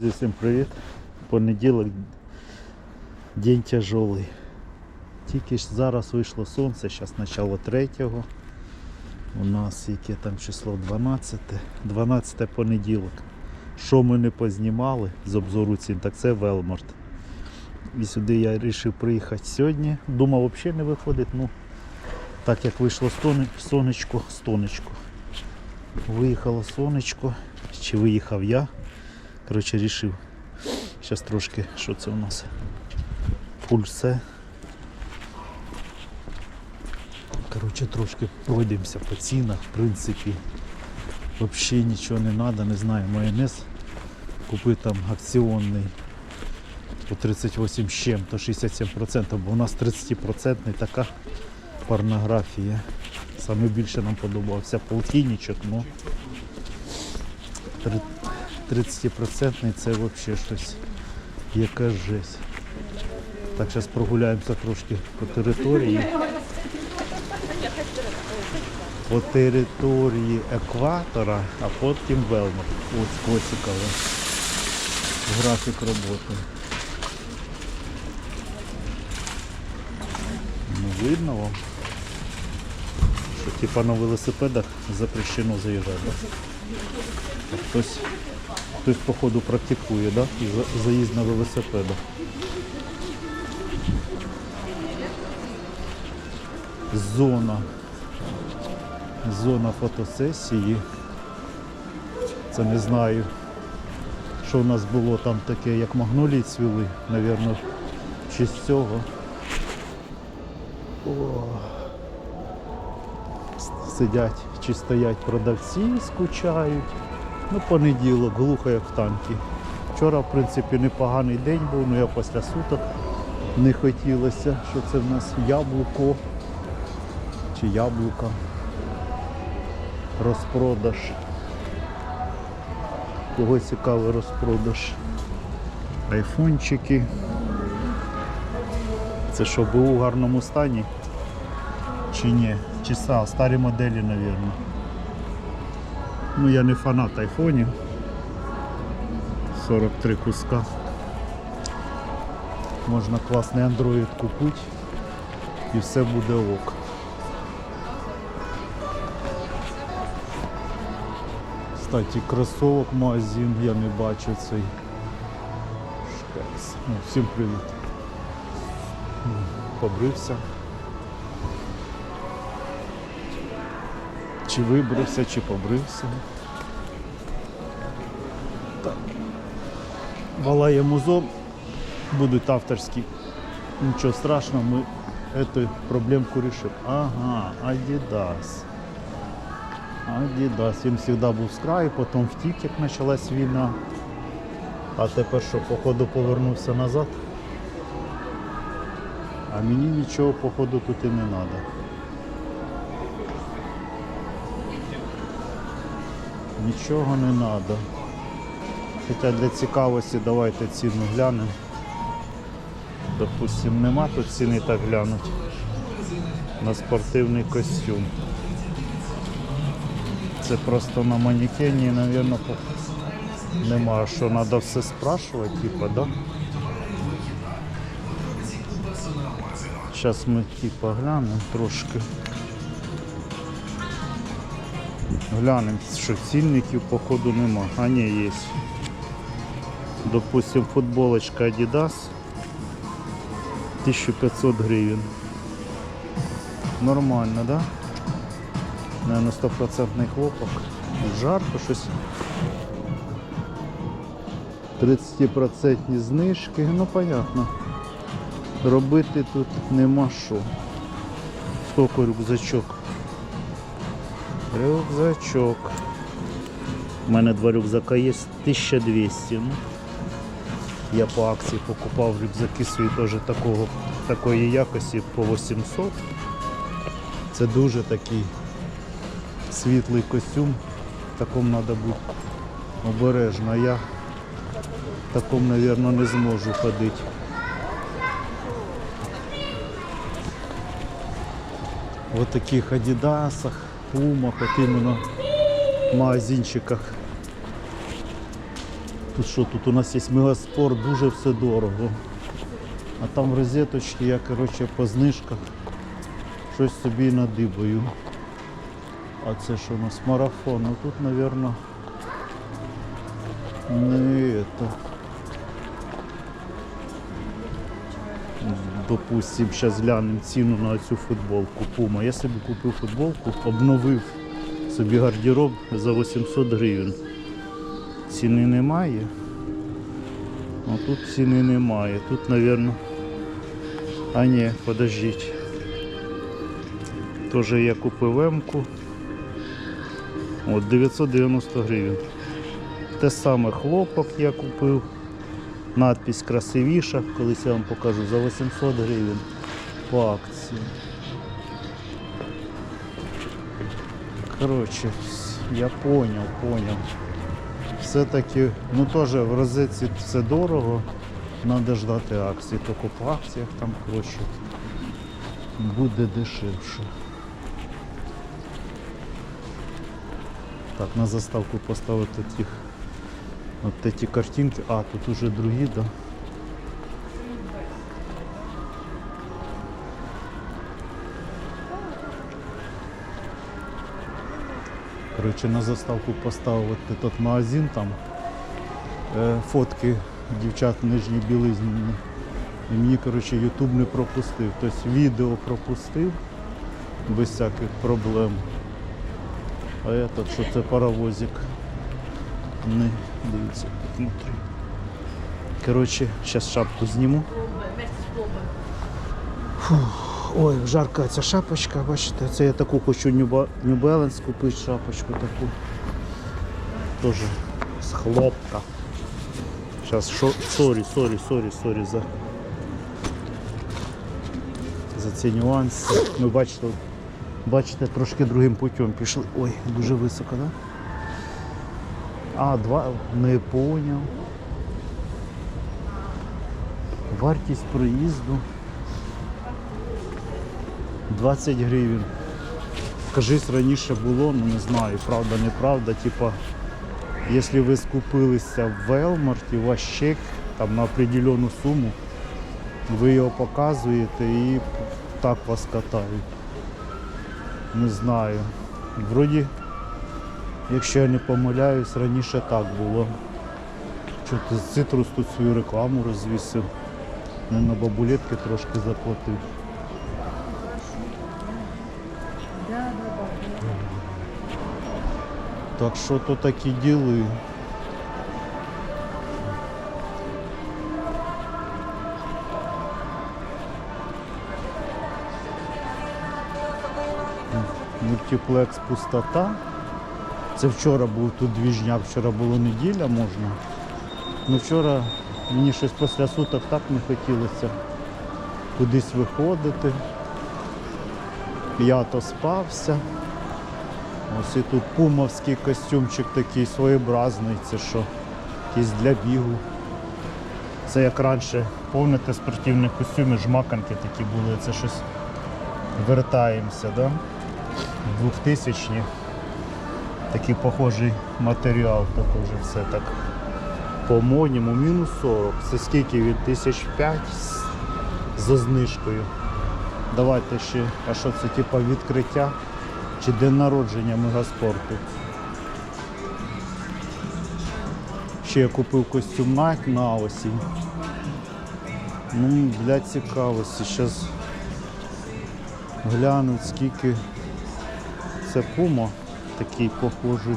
Всім привіт. Понеділок день тяжелий. Тільки ж зараз вийшло сонце, зараз начало третього. У нас яке там число 12. 12 понеділок. Що ми не познімали з обзору цін, так це Велморт. І сюди я вирішив приїхати сьогодні. Думав взагалі не виходить, ну так як вийшло стони- сонечко. Виїхало сонечко, чи виїхав я. Коротше, рішив. Зараз трошки, що це у нас? Пульсе. Коротше, трошки пройдемося по цінах, в принципі. Взагалі нічого не треба, не знаю, майонез. Купи там акціонний по 38 з чим, то 67%, бо у нас 30% така порнографія. Саме більше нам подобався полтинничок, ну 30% це взагалі щось яка жесть. Так, зараз прогуляємося трошки по території. По території екватора, а потім Велмор. Ось класикова. Графік роботи. Ну, видно вам, що типа на велосипедах запрещено заїжджати. Хтось Хтось, походу, практикує, да? І заїзд на велосипедах. Зона. Зона фотосесії. Це не знаю, що в нас було там таке, як магнолії цвіли, навірно, в честь цього. О. Сидять чи стоять продавці, скучають. Ну, понеділок, глухо як в танки. Вчора, в принципі, непоганий день був, але я після суток не хотілося, що це в нас яблуко чи яблука. Розпродаж. Кого цікавий розпродаж. Айфончики. Це що, був у гарному стані? Чи ні? Чи старі моделі, мабуть. Ну я не фанат айфонів. 43 куска. Можна класний Android купити і все буде ок. Кстати, кросовок магазин я не бачу цей. Шкайс. Ну, всім привіт. Побрився. Чи вибрився, чи побрився. Так. Валає музон, будуть авторські. Нічого страшного, ми эту проблемку решим. Ага, Adidas. Adidas. Він завжди був з краю, потім втік, як почалась війна. А тепер що, походу повернувся назад. А мені нічого, походу, тут і не треба. Нічого не треба. Хоча для цікавості давайте ціну глянемо. Допустим, нема тут ціни так глянуть. На спортивний костюм. Це просто на манекені, мабуть, нема. Що треба все спрашувати, типа, да? Зараз ми типа глянемо трошки. Глянемо, що цінників походу нема. А ні, є. Допустим, футболочка Adidas 1500 гривень. Нормально, да? Наверное, стопроцентний хлопок. Жарко щось. 30% знижки, ну понятно. Робити тут нема що. Сколько рюкзачок? Рюкзачок. У мене два рюкзака є 1200. Ну, я по акції покупав рюкзаки свої теж такого, такої якості по 800. Це дуже такий світлий костюм. В такому треба бути обережно. Я в такому, мабуть, не зможу ходити. В таких адідасах, пумах, от іменно магазинчиках тут що, тут у нас є мегаспорт, дуже все дорого. А там в розеточці я коротше, по знижках щось собі надибаю. А це що у нас марафон? Ну тут, мабуть, не это. Допустим, зараз глянемо ціну на цю футболку Puma. Я собі купив футболку, обновив собі гардероб за 800 гривень. Ціни немає. А тут ціни немає. Тут, мабуть. А ні, подождіть. Тоже я купив М-ку. От 990 гривень. Те саме хлопок я купив. Надпись красивіша, колись я вам покажу, за 800 гривень по акції. Коротше, я понял, понял. Все-таки, ну теж в розетці все дорого, треба ждати акції, тільки по акціях там коротше буде дешевше. Так, на заставку поставити тих вот эти картинки. А, тут уже другие, да? Короче, на заставку поставив от этот магазин там. Е, фотки дівчат в нижній білизні. І мені, короче, YouTube не пропустив. Тобто відео пропустив без всяких проблем. А этот, що це паровозик. Не дивіться тут внутрі. Коротше, зараз шапку зніму. Фух, ой, жарка ця шапочка, бачите, це я таку хочу New Balance купити шапочку таку. Теж з хлопка. Зараз шо, сорі, сорі, сорі, сорі за, за ці нюанси. Ми бачите, бачите, трошки другим путем пішли. Ой, дуже високо, так? Да? А, два не поняв. Вартість проїзду 20 гривень. Кажись, раніше було, ну не знаю, правда, неправда. Типа, якщо ви скупилися в Велмарті, у вас чек там на определену суму, ви його показуєте і так вас катають. Не знаю. Вроді Якщо я не помиляюсь, раніше так було. Що ти цитрус тут свою рекламу розвісив. Не на бабулетки трошки заплатив. Так що то такі діли. Мультиплекс пустота. Це вчора був тут двіжняк, вчора була неділя можна. Ну вчора мені щось після суток так не хотілося кудись виходити. Я то спався. Ось і тут пумовський костюмчик такий своєобразний, це що, якийсь для бігу. Це як раніше, пам'ятаєте, спортивні костюми, жмаканки такі були, це щось вертаємося, да? 2000-ні такий похожий матеріал, також все так. По-моєму, мінус 40. Це скільки від 1005 за знижкою. Давайте ще, а що це типа відкриття чи день народження мегаспорту. Ще я купив костюм Nike на осінь. Ну, для цікавості. Зараз глянуть скільки це Puma такий похожий.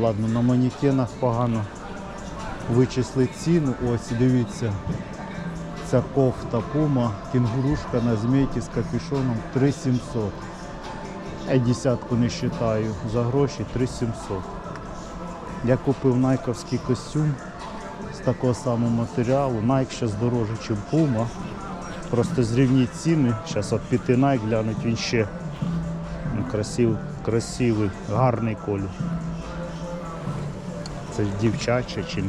Ладно, на манекенах погано вичислить ціну. Ось дивіться. Ця кофта Puma, кінгурушка на змійці з капюшоном 3700. Я десятку не вважаю. За гроші 3700. Я купив найковський костюм з такого самого матеріалу. Nike зараз дороже, ніж Puma. Просто зрівніть ціни. Зараз от піти Nike глянуть, він ще красивий, красивий, гарний колір. Це дівчача чи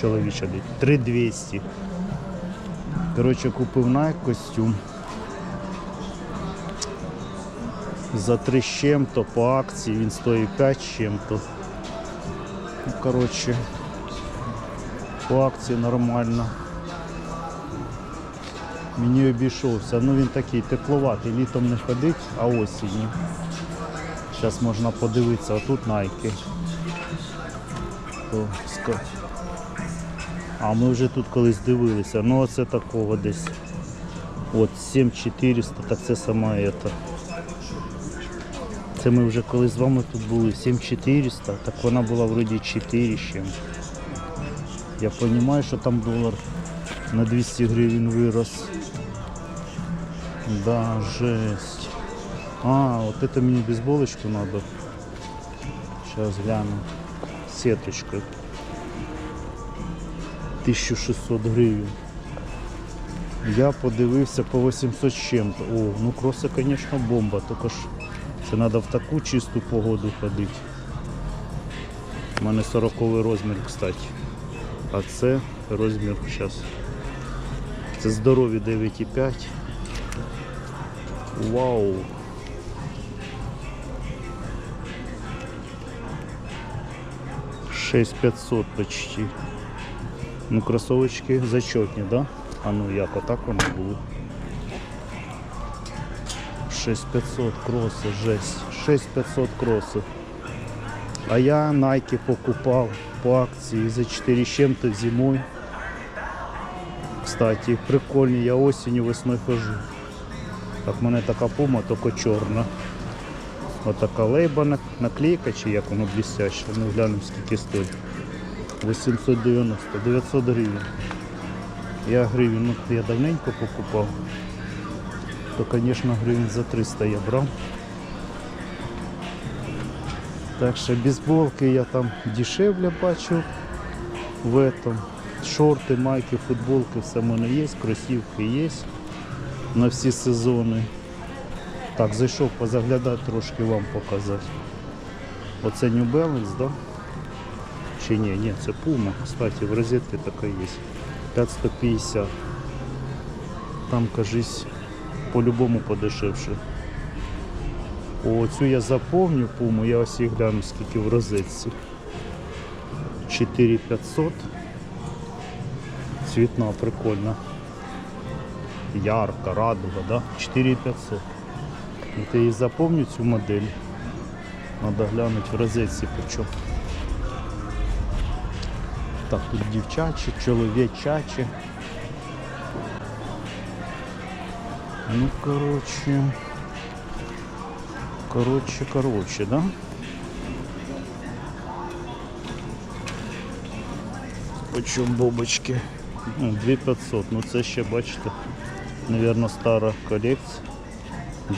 чоловіча. 3200. Коротше, купив Nike костюм. За 3 з чим-то по акції він стоїть 5 з чим-то. Ну, коротше, По акції нормально. Мені обійшовся. Ну він такий тепловатий, літом не ходить, а осінню. Зараз можна подивитися, а тут найки. А ми вже тут колись дивилися. Ну оце такого десь. От 7400, так це сама ета. Це ми вже коли з вами тут були 7400, так вона була вроді 4 з чим. Я розумію, що там долар на 200 гривень вирос. Да, жесть. А, вот это мне бейсболочку надо. Сейчас гляну. Сеточкой. 1600 гривень. Я подивився по 800 з чим-то. О, ну кроси, звісно, бомба, тільки ж це треба в таку чисту погоду ходити. У мене 40 розмір, кстати. А це розмір зараз. Це здорові 9,5. Вау! Шесть пятьсот почти. Ну, кроссовочки зачетні, да? А ну як, отак вони були. 6500 кроси, жесть. 6500 кроси. А я Nike покупав по акції за 4 з чим-то зимой. Кстати, прикольні, я осінню весною хожу. Так, мене така пума, тільки чорна. Отака лейба на- наклейка, чи як воно блістяще. Ну глянемо скільки стоїть. 890, 900 гривень. Я гривень, ну я давненько покупав. То, звісно, гривень за 300 я брав. Так що бейсболки я там дешевле бачу в этом. Шорти, майки, футболки, все в мене є, кросівки є на всі сезони. Так, зайшов позаглядати, трошки вам показати. Оце New Balance, да? Чи ні, ні, це Puma. Кстати, в розетці така є. 550. Там, кажись, по-любому подешевше. О, цю я заповню Puma, я ось і гляну, скільки в розетці. 4500. Цвітна, прикольна. Ярка, радуга, да? 4500. Я її запомню цю модель. Надо глянути в розетці почем. Так, тут дівчачі, чоловічачі. Ну, короче. Короче, короче, да? Почем бобочки? Ну, 2500. Ну це ще, бачите, Наверно, стара колекція.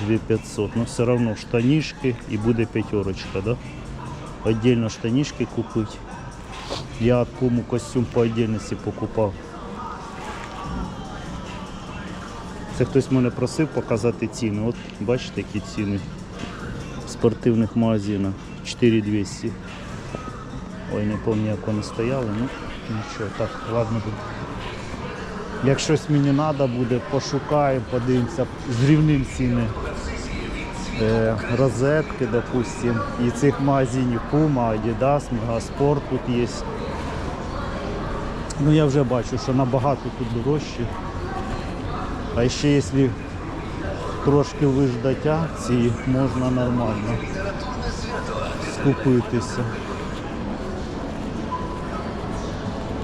2500. Но все равно штанишки і буде пятерочка, да? Отдельно штанишки купить. Я кому костюм по отдельності покупав. Це хтось мене просив показати ціни. От бачите, які ціни в спортивних магазинах. 4200. Ой, не пам'ятаю, як вони стояли, ну нічого, так, ладно. Як щось мені треба буде, пошукаємо, подивимося, зрівним ціни е, розетки, допустим, і цих магазинів Puma, Adidas, Megasport тут є. Ну я вже бачу, що набагато тут дорожче. А ще якщо трошки виждать акції, можна нормально скупитися.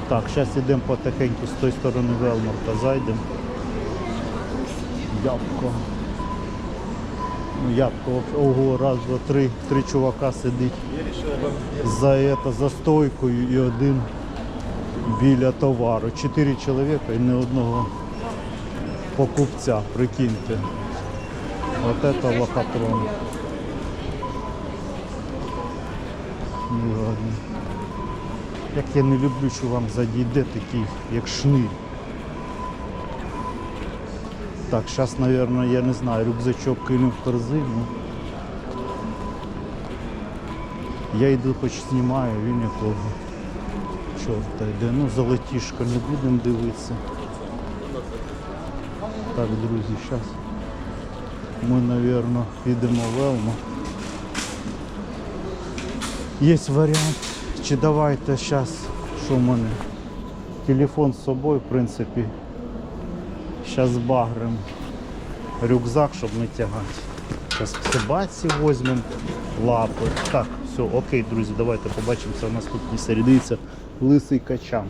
Так, зараз йдемо потихеньку з тої сторони Велмарта, зайдемо. Ябко. Ну, ябко, ого, раз, два, три, три чувака сидить за, это, за стойкою і один біля товару. Чотири чоловіка і ні одного покупця, прикиньте. От это лохотрон. Ну, ладно. Як я не люблю, що вам ззаді йде такий, як шнир. Так, зараз, мабуть, я не знаю, рюкзачок кину в корзину. Я йду хоч знімаю, він якого. Чорта йде. Ну, золотішко не будемо дивитися. Так, друзі, зараз ми, мабуть, підемо в Елму. Є варіант. Чи давайте зараз, що в мене? Телефон з собою, в принципі. Зараз багрим рюкзак, щоб не тягати. Зараз собаці візьмемо лапи. Так, все, окей, друзі, давайте побачимося. в наступній середиці. лисий качан.